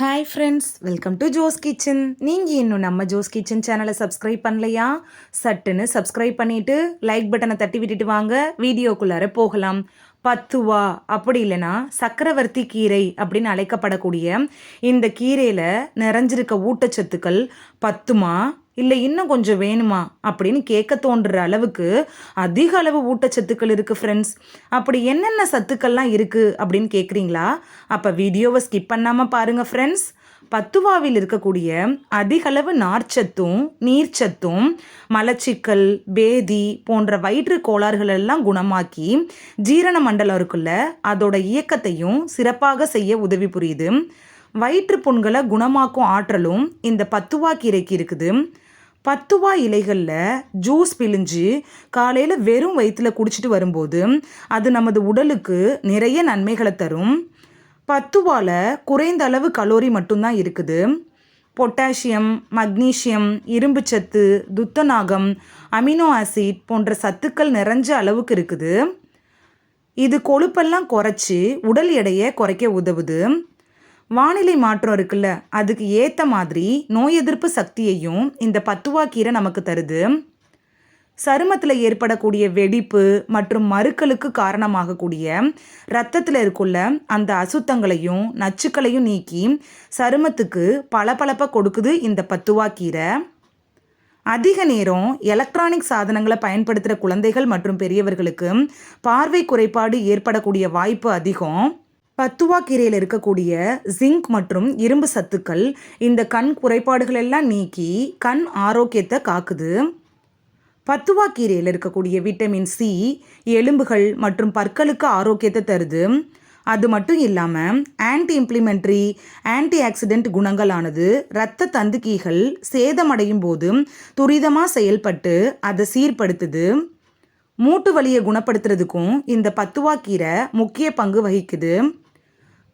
Hi friends welcome to Jo's kitchen நீங்கள் இன்னும் நம்ம ஜோஸ் கிச்சன் சேனலை சப்ஸ்கிரைப் பண்ணலையா? சட்டுன்னு சப்ஸ்கிரைப் பண்ணிவிட்டு லைக் பட்டனை தட்டி விட்டுட்டு வாங்க. வீடியோக்குள்ளார போகலாம். பத்துவா அப்படி இல்லைன்னா சக்கரவர்த்தி கீரை அப்படின்னு அழைக்கப்படக்கூடிய இந்த கீரையில் நிறைஞ்சிருக்க ஊட்டச்சத்துக்கள் பத்துமா இல்லை இன்னும் கொஞ்சம் வேணுமா? அப்படின்னு கேட்க தோன்ற அளவுக்கு அதிக அளவு ஊட்டச்சத்துக்கள் இருக்குது ஃப்ரெண்ட்ஸ் அப்படி என்னென்ன சத்துக்கள்லாம் இருக்குது அப்படின்னு கேட்குறீங்களா? அப்போ வீடியோவை ஸ்கிப் பண்ணாமல் பாருங்கள் ஃப்ரெண்ட்ஸ் பத்துவாவில் இருக்கக்கூடிய அதிகளவு நார்ச்சத்தும் நீர்ச்சத்தும் மலச்சிக்கல் பேதி போன்ற வயிற்று கோளாறுகள் எல்லாம் குணமாக்கி ஜீரண மண்டலம் இருக்குல்ல அதோட இயக்கத்தையும் சிறப்பாக செய்ய உதவி புரியுது. வயிற்று புண்களை குணமாக்கும் ஆற்றலும் இந்த பத்துவா கீரைக்கு இருக்குது. பத்துவா இலைகளில் ஜூஸ் பிழிஞ்சு காலையில் வெறும் வயிற்றில் குடிச்சிட்டு வரும்போது அது நமது உடலுக்கு நிறைய நன்மைகளை தரும். பத்துவால குறைந்த அளவு கலோரி மட்டும்தான் இருக்குது. பொட்டாசியம் மக்னீசியம் இரும்புச்சத்து துத்தநாகம் அமினோ ஆசிட் போன்ற சத்துக்கள் நிறைஞ்ச அளவுக்கு இருக்குது. இது கொழுப்பெல்லாம் குறைச்சி உடல் எடையை குறைக்க உதவுது. வானிலை மாற்றம் இருக்குல்ல அதுக்கு ஏற்ற மாதிரி நோய் எதிர்ப்பு சக்தியையும் இந்த பத்துவா கீரை நமக்கு தருது. சருமத்தில் ஏற்படக்கூடிய வெடிப்பு மற்றும் மறுக்களுக்கு காரணமாகக்கூடிய ரத்தத்தில் இருக்குள்ள அந்த அசுத்தங்களையும் நச்சுக்களையும் நீக்கி சருமத்துக்கு பளபளப்பை கொடுக்குது இந்த பத்துவா கீரை அதிக நேரம் எலக்ட்ரானிக் சாதனங்களை பயன்படுத்துகிற குழந்தைகள் மற்றும் பெரியவர்களுக்கு பார்வை குறைபாடு ஏற்படக்கூடிய வாய்ப்பு அதிகம். பத்துவா கீரையில் இருக்கக்கூடிய ஜிங்க் மற்றும் இரும்பு சத்துக்கள் இந்த கண் குறைபாடுகள் எல்லாம் நீக்கி கண் ஆரோக்கியத்தை காக்குது. பத்துவா கீரையில் இருக்கக்கூடிய விட்டமின் சி எலும்புகள் மற்றும் பற்களுக்கு ஆரோக்கியத்தை தருது. அது மட்டும் இல்லாமல் ஆன்டி இம்ப்ளிமெண்ட்ரி ஆன்டி ஆக்சிடென்ட் குணங்களானது இரத்த தந்துக்கீகள் சேதமடையும் போது துரிதமாக செயல்பட்டு அதை சீர்படுத்துது. மூட்டு வலியை குணப்படுத்துறதுக்கும் இந்த பத்துவா கீரை முக்கிய பங்கு வகிக்குது.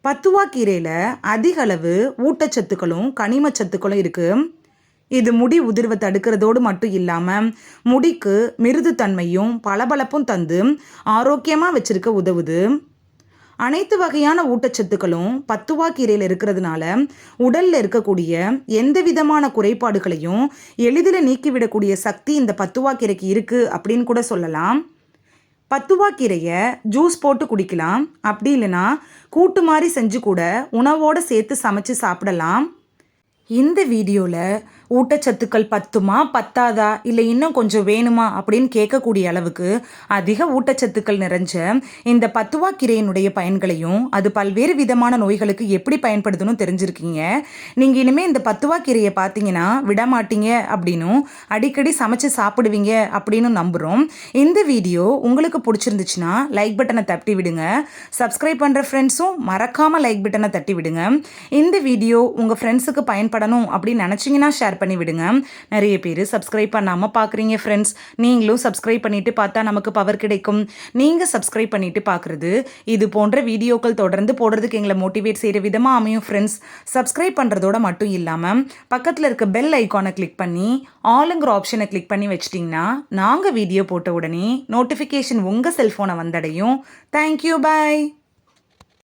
பத்துவா கீரையில் அதிக அளவு ஊட்டச்சத்துக்களும் கனிமச்சத்துக்களும் இருக்குது இது முடி உதிர்வை தடுக்கிறதோடு மட்டும் இல்லாமல் முடிக்கு மிருதுத்தன்மையும் பளபளப்பும் தந்து ஆரோக்கியமாக வச்சிருக்க உதவுது. அனைத்து வகையான ஊட்டச்சத்துக்களும் பத்துவா கீரையில் இருக்கிறதுனால உடலில் இருக்கக்கூடிய எந்த விதமான குறைபாடுகளையும் எளிதில் நீக்கிவிடக்கூடிய சக்தி இந்த பத்துவா கீரைக்கு இருக்குது அப்படின்னு கூட சொல்லலாம். பத்துவா கீரையை ஜூஸ் போட்டு குடிக்கலாம். அப்படி இல்லைன்னா கூட்டு மாதிரி செஞ்சு கூட உணவோடு சேர்த்து சமைச்சு சாப்பிடலாம். இந்த வீடியோவில் ஊட்டச்சத்துக்கள் பத்துமா பத்தாதா இல்லை இன்னும் கொஞ்சம் வேணுமா அப்படின்னு கேட்கக்கூடிய அளவுக்கு அதிக ஊட்டச்சத்துக்கள் நிறைஞ்ச இந்த பத்துவா கீரையினுடைய பயன்களையும் அது பல்வேறு விதமான நோய்களுக்கு எப்படி பயன்படுதுன்னு தெரிஞ்சிருக்கீங்க. நீங்கள் இனிமேல் இந்த பத்துவா கீரையை பார்த்தீங்கன்னா விடமாட்டீங்க அப்படின்னும் அடிக்கடி சமைச்சு சாப்பிடுவீங்க அப்படின்னு நம்புகிறோம் இந்த வீடியோ உங்களுக்கு பிடிச்சிருந்துச்சுன்னா லைக் பட்டனை தட்டி விடுங்க. சப்ஸ்கிரைப் பண்ணுற ஃப்ரெண்ட்ஸும் மறக்காமல் லைக் பட்டனை தட்டி விடுங்க. இந்த வீடியோ உங்கள் ஃப்ரெண்ட்ஸுக்கு பயன்படணும் அப்படின்னு நினச்சிங்கன்னா ஷேர் பண்ணி விடுங்க. நிறைய பேர் சப்ஸ்கிரைப் பண்ணாமல் பார்க்குறீங்க ஃப்ரெண்ட்ஸ் நீங்களும் சப்ஸ்கிரைப் பண்ணிவிட்டு பார்த்தா நமக்கு பவர் கிடைக்கும். நீங்கள் சப்ஸ்கிரைப் பண்ணிவிட்டு பார்க்குறது இது போன்ற வீடியோக்கள் தொடர்ந்து போடுறதுக்கு எங்களை மோட்டிவேட் செய்கிற விதமாக அமையும் ஃப்ரெண்ட்ஸ் சப்ஸ்கிரைப் பண்ணுறதோட மட்டும் இல்லாமல் பக்கத்தில் இருக்க பெல் ஐக்கானை கிளிக் பண்ணி ஆளுங்கிற ஆப்ஷனை கிளிக் பண்ணி வச்சிட்டிங்கன்னா நாங்கள் வீடியோ போட்ட உடனே நோட்டிஃபிகேஷன் உங்கள் செல்ஃபோனை வந்தடையும். Thank you bye